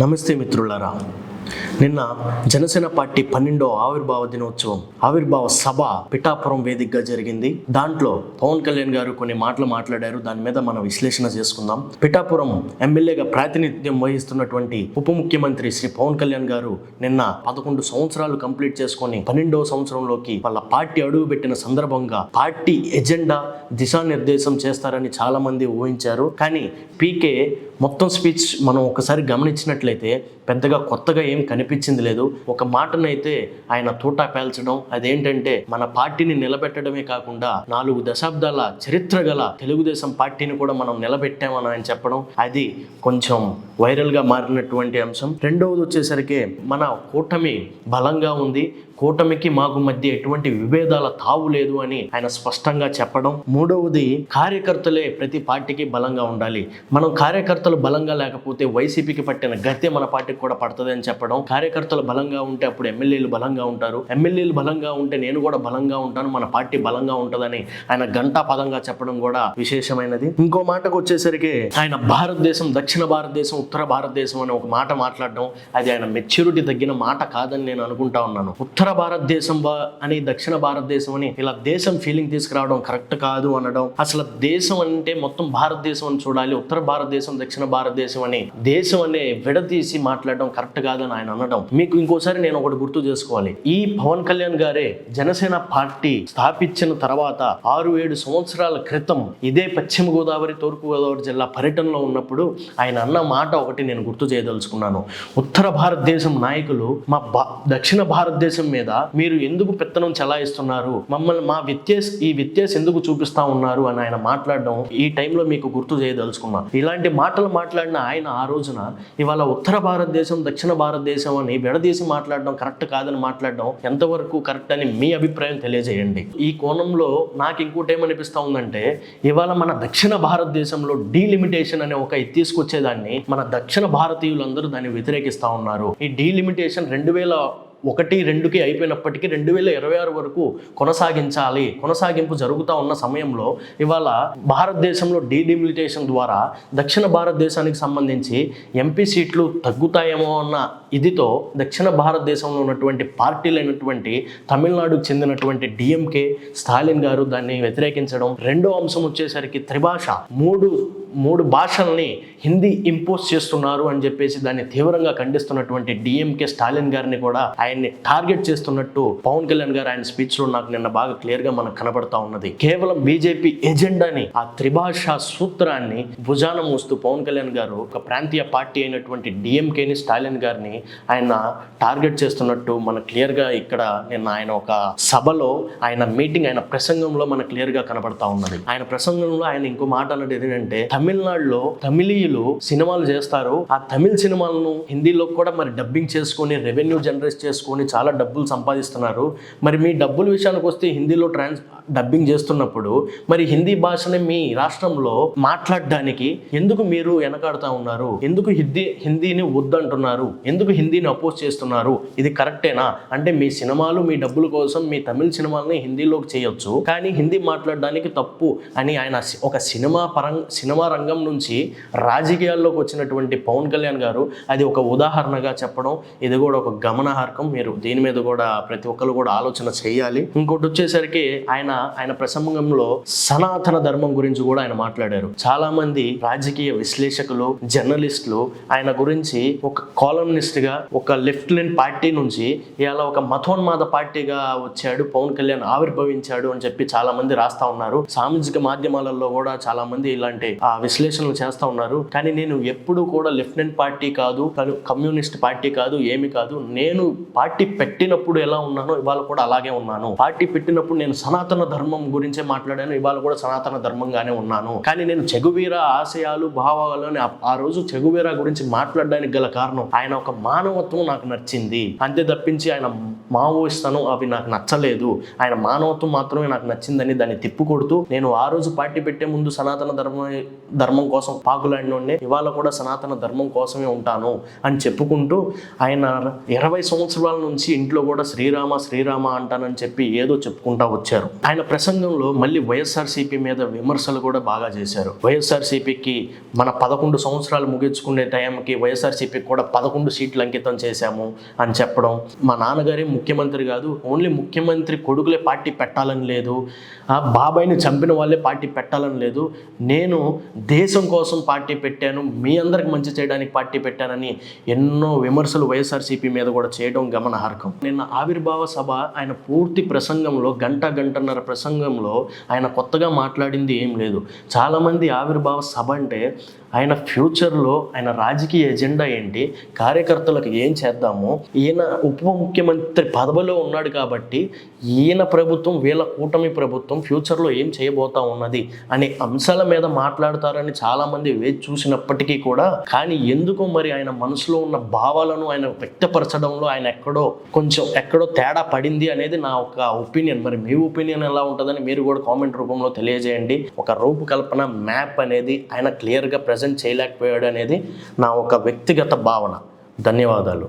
నమస్తే మిత్రులారా. నిన్న జనసేన పార్టీ పన్నెండో ఆవిర్భావ దినోత్సవం ఆవిర్భావ సభ పిఠాపురం వేదికగా జరిగింది. దాంట్లో పవన్ కళ్యాణ్ గారు కొన్ని మాటలు మాట్లాడారు. దాని మీద మనం విశ్లేషణ చేసుకుందాం. పిఠాపురం ఎమ్మెల్యేగా ప్రాతినిధ్యం వహిస్తున్నటువంటి ఉప ముఖ్యమంత్రి శ్రీ పవన్ కళ్యాణ్ గారు నిన్న పదకొండు సంవత్సరాలు కంప్లీట్ చేసుకొని పన్నెండవ సంవత్సరంలోకి వాళ్ళ పార్టీ అడుగు పెట్టిన సందర్భంగా పార్టీ ఎజెండా దిశానిర్దేశం చేస్తారని చాలా మంది ఊహించారు. కానీ పీకే మొత్తం స్పీచ్ మనం ఒకసారి గమనించినట్లయితే పెద్దగా కొత్తగా ఏం కనిపించింది లేదు. ఒక మాటనైతే ఆయన తూటా పేల్చడం అదేంటంటే మన పార్టీని నిలబెట్టడమే కాకుండా నాలుగు దశాబ్దాల చరిత్ర గల తెలుగుదేశం పార్టీని కూడా మనం నిలబెట్టామని ఆయన చెప్పడం అది కొంచెం వైరల్గా మారినటువంటి అంశం. రెండవది వచ్చేసరికి మన కూటమి బలంగా ఉంది. కూటమికి మాకు మధ్య ఎటువంటి విభేదాల తావు లేదు అని ఆయన స్పష్టంగా చెప్పడం. మూడవది కార్యకర్తలే ప్రతి పార్టీకి బలంగా ఉండాలి. మనం కార్యకర్తలు బలంగా లేకపోతే వైసీపీకి పట్టిన గతే మన పార్టీ వారికి కూడా పడుతుంది అని చెప్పడం కార్యకర్తలు బలంగా ఉంటే అప్పుడు ఎమ్మెల్యేలు బలంగా ఉంటారు. ఎమ్మెల్యేలు బలంగా ఉంటే నేను కూడా బలంగా ఉంటాను మన పార్టీ బలంగా ఉంటుందని ఆయన గంటా పదంగా చెప్పడం కూడా విశేషమైనది. ఇంకో మాటకు వచ్చేసరికి ఆయన భారతదేశం దక్షిణ భారతదేశం ఉత్తర భారతదేశం అని ఒక మాట మాట్లాడడం అది ఆయన మెచ్యూరిటీ తగ్గిన మాట కాదని నేను అనుకుంటా ఉన్నాను. ఉత్తర భారతదేశం బా- అని దక్షిణ భారతదేశం అని ఇలా దేశం ఫీలింగ్ తీసుకురావడం కరెక్ట్ కాదు అనడం అసలు దేశం అంటే మొత్తం భారతదేశం అని చూడాలి ఉత్తర భారతదేశం దక్షిణ భారతదేశం అని దేశం అనే విడదీసి మాట్లాడడం కరెక్ట్ కాదని ఆయన అనడం. మీకు ఇంకోసారి నేను ఒకటి గుర్తు చేసుకోవాలి. ఈ పవన్ కళ్యాణ్ గారే జనసేన పార్టీ స్థాపించిన తర్వాత ఆరు ఏడు సంవత్సరాల క్రితం ఇదే పశ్చిమ గోదావరి తూర్పు గోదావరి జిల్లా పర్యటనలో ఉన్నప్పుడు ఆయన అన్న మాట ఒకటి నేను గుర్తు చేయదలుచుకున్నాను. ఉత్తర భారతదేశం నాయకులు మా భా- దక్షిణ భారతదేశం మీద మీరు ఎందుకు పెత్తనం చెలాయిస్తున్నారు? మమ్మల్ని మా వ్యత్యాస ఈ వ్యత్యాస ఎందుకు చూపిస్తా ఉన్నారు? అని ఆయన మాట్లాడడం ఈ టైంలో మీకు గుర్తు చేయదలుచుకున్నాను ఇలాంటి మాటలు మాట్లాడిన ఆయన ఆ రోజున ఇవాళ ఉత్తర భారతదేశం దక్షిణ భారతదేశం అని విడదీసి మాట్లాడడం కరెక్ట్ కాదని మాట్లాడడం ఎంతవరకు కరెక్ట్ అని మీ అభిప్రాయం తెలియజేయండి. ఈ కోణంలో నాకు ఇంకోటి ఏమనిపిస్తా ఉందంటే ఇవాళ మన దక్షిణ భారతదేశంలో డీలిమిటేషన్ అనే ఒక తీసుకొచ్చేదాన్ని మన దక్షిణ భారతీయులందరూ దాన్ని వ్యతిరేకిస్తా ఉన్నారు. ఈ డీలిమిటేషన్ రెండు వేల ఒకటి రెండుకి అయిపోయినప్పటికీ రెండు వేల ఇరవై ఆరు వరకు కొనసాగించాలి. కొనసాగింపు జరుగుతూ ఉన్న సమయంలో ఇవాళ భారతదేశంలో డీడిమిలిటేషన్ ద్వారా దక్షిణ భారతదేశానికి సంబంధించి ఎంపీ సీట్లు తగ్గుతాయేమో అన్న ఇదితో దక్షిణ భారతదేశంలో ఉన్నటువంటి పార్టీలైనటువంటి తమిళనాడుకు చెందినటువంటి డిఎంకే స్టాలిన్ గారు దాన్ని వ్యతిరేకించడం రెండో అంశం వచ్చేసరికి త్రిభాష. మూడు మూడు భాషల్ని హిందీ ఇంపోజ్ చేస్తున్నారు అని చెప్పేసి దాన్ని తీవ్రంగా ఖండిస్తున్నటువంటి డిఎంకే స్టాలిన్ గారిని కూడా ఆయన్ని టార్గెట్ చేస్తున్నట్టు పవన్ కళ్యాణ్ గారు ఆయన స్పీచ్లో నాకు నిన్న బాగా క్లియర్గా మనకు కనబడతా ఉన్నది. కేవలం బీజేపీ ఎజెండాని ఆ త్రిభాషా సూత్రాన్ని భుజాన మోస్తూ పవన్ కళ్యాణ్ గారు ఒక ప్రాంతీయ పార్టీ అయినటువంటి డిఎంకేని స్టాలిన్ గారిని ఆయన టార్గెట్ చేస్తున్నట్టు మన క్లియర్గా ఇక్కడ నిన్న ఆయన ఒక సభలో ఆయన మీటింగ్ ఆయన ప్రసంగంలో మనకు క్లియర్గా కనబడతా ఉన్నది. ఆయన ప్రసంగంలో ఆయన ఇంకో మాట అన్నది ఏంటంటే తమిళనాడులో తమిళీయులు సినిమాలు చేస్తారు. ఆ తమిళ సినిమాలను హిందీలో కూడా మరి డబ్బింగ్ చేసుకొని రెవెన్యూ జనరేట్ చేసుకొని చాలా డబ్బులు సంపాదిస్తున్నారు. మరి మీ డబ్బుల విషయానికి వస్తే హిందీలో ట్రాన్స్ డబ్బింగ్ చేస్తున్నప్పుడు మరి హిందీ భాషని మీ రాష్ట్రంలో మాట్లాడడానికి ఎందుకు మీరు వెనకాడుతూ ఉన్నారు? ఎందుకు హిందీ హిందీని వద్దంటున్నారు? ఎందుకు హిందీని అపోజ్ చేస్తున్నారు? ఇది కరెక్టేనా? అంటే మీ సినిమాలు మీ డబ్బుల కోసం మీ తమిళ సినిమాలని హిందీలోకి చేయొచ్చు. కానీ హిందీ మాట్లాడడానికి తప్పు అని ఆయన ఒక సినిమా పరం సినిమా రంగం నుంచి రాజకీయాల్లోకి వచ్చినటువంటి పవన్ కళ్యాణ్ గారు అది ఒక ఉదాహరణగా చెప్పడం ఇది కూడా ఒక గమనార్హం. మీరు దీని మీద కూడా ప్రతి ఒక్కరు కూడా ఆలోచన చేయాలి. ఇంకోటి వచ్చేసరికి ఆయన ఆయన ప్రసంగంలో సనాతన ధర్మం గురించి కూడా ఆయన మాట్లాడారు. చాలా మంది రాజకీయ విశ్లేషకులు జర్నలిస్టులు ఆయన గురించి ఒక కాలమినిస్ట్గా ఒక లెఫ్ట్ లెన్ పార్టీ నుంచి ఇలా ఒక మతోన్మాద పార్టీగా వచ్చాడు పవన్ కళ్యాణ్ ఆవిర్భవించాడు అని చెప్పి చాలా మంది రాస్తా ఉన్నారు. సామాజిక మాధ్యమాలలో కూడా చాలా మంది ఇలాంటి ఆ విశ్లేషణలు చేస్తూ ఉన్నారు. కానీ నేను ఎప్పుడు కూడా లెఫ్టినెంట్ పార్టీ కాదు కమ్యూనిస్ట్ పార్టీ కాదు ఏమి కాదు. నేను పార్టీ పెట్టినప్పుడు ఎలా ఉన్నానో ఇవాళ కూడా అలాగే ఉన్నాను. పార్టీ పెట్టినప్పుడు నేను సనాతన ధర్మం గురించే మాట్లాడాను ఇవాళ కూడా సనాతన ధర్మంగానే ఉన్నాను. కానీ నేను చెగువీర ఆశయాలు భావాలని ఆ- రోజు చెగువీర గురించి మాట్లాడడానికి గల కారణం ఆయన ఒక మానవత్వం నాకు నచ్చింది. అంతే తప్పించి ఆయన మావోయిస్తాను అవి నాకు నచ్చలేదు. ఆయన మానవత్వం మాత్రమే నాకు నచ్చిందని దాన్ని తిప్పుకొడుతూ నేను ఆ రోజు పార్టీ పెట్టే ముందు సనాతన ధర్మం ధర్మం కోసం పాకులాడినోడే ఇవాళ కూడా సనాతన ధర్మం కోసమే ఉంటాను అని చెప్పుకుంటూ ఆయన ఇరవై సంవత్సరాల నుంచి ఇంట్లో కూడా శ్రీరామ శ్రీరామ అంటానని చెప్పి ఏదో చెప్పుకుంటా వచ్చారు. ఆయన ప్రసంగంలో మళ్ళీ వైఎస్ఆర్సీపీ మీద విమర్శలు కూడా బాగా చేశారు. వైఎస్ఆర్సీపీకి మన పదకొండు సంవత్సరాలు ముగించుకునే టైంకి వైఎస్ఆర్సీపీకి కూడా పదకొండు సీట్లు అంకితం చేశాము అని చెప్పడం మా నాన్నగారే ముఖ్యమంత్రి కాదు ఓన్లీ ముఖ్యమంత్రి కొడుకులే పార్టీ పెట్టాలని లేదు బాబాయ్ని బాబాయిని చంపిన వాళ్ళే పార్టీ పెట్టాలని లేదు. నేను దేశం కోసం పార్టీ పెట్టాను మీ అందరికి మంచి చేయడానికి పార్టీ పెట్టానని ఎన్నో విమర్శలు వైఎస్ఆర్సీపీ మీద కూడా చేయడం గమనార్హం. నిన్న ఆవిర్భావ సభ ఆయన పూర్తి ప్రసంగంలో గంట గంటన్నర ప్రసంగంలో ఆయన కొత్తగా మాట్లాడింది ఏం లేదు. చాలామంది ఆవిర్భావ సభ అంటే ఆయన ఫ్యూచర్లో ఆయన రాజకీయ ఎజెండా ఏంటి? కార్యకర్తలకు ఏం చేద్దాము? ఈయన ఉప ముఖ్యమంత్రి పదవిలో ఉన్నాడు కాబట్టి ఈయన ప్రభుత్వం వీళ్ళ కూటమి ప్రభుత్వం ఫ్యూచర్లో ఏం చేయబోతా ఉన్నది అనే అంశాల మీద మాట్లాడతారని చాలామంది వేచి చూసినప్పటికీ కూడా కానీ ఎందుకో మరి ఆయన మనసులో ఉన్న భావాలను ఆయన వ్యక్తపరచడంలో ఆయన ఎక్కడో కొంచెం ఎక్కడో తేడా పడింది అనేది నా ఒక ఒపీనియన్. మరి మీ ఒపీనియన్ ఎలా ఉంటుందని మీరు కూడా కామెంట్ రూపంలో తెలియజేయండి. ఒక రూపకల్పన మ్యాప్ అనేది ఆయన క్లియర్గా ప్రజెంట్ చేయలేకపోయాడు అనేది నా ఒక వ్యక్తిగత భావన. ధన్యవాదాలు.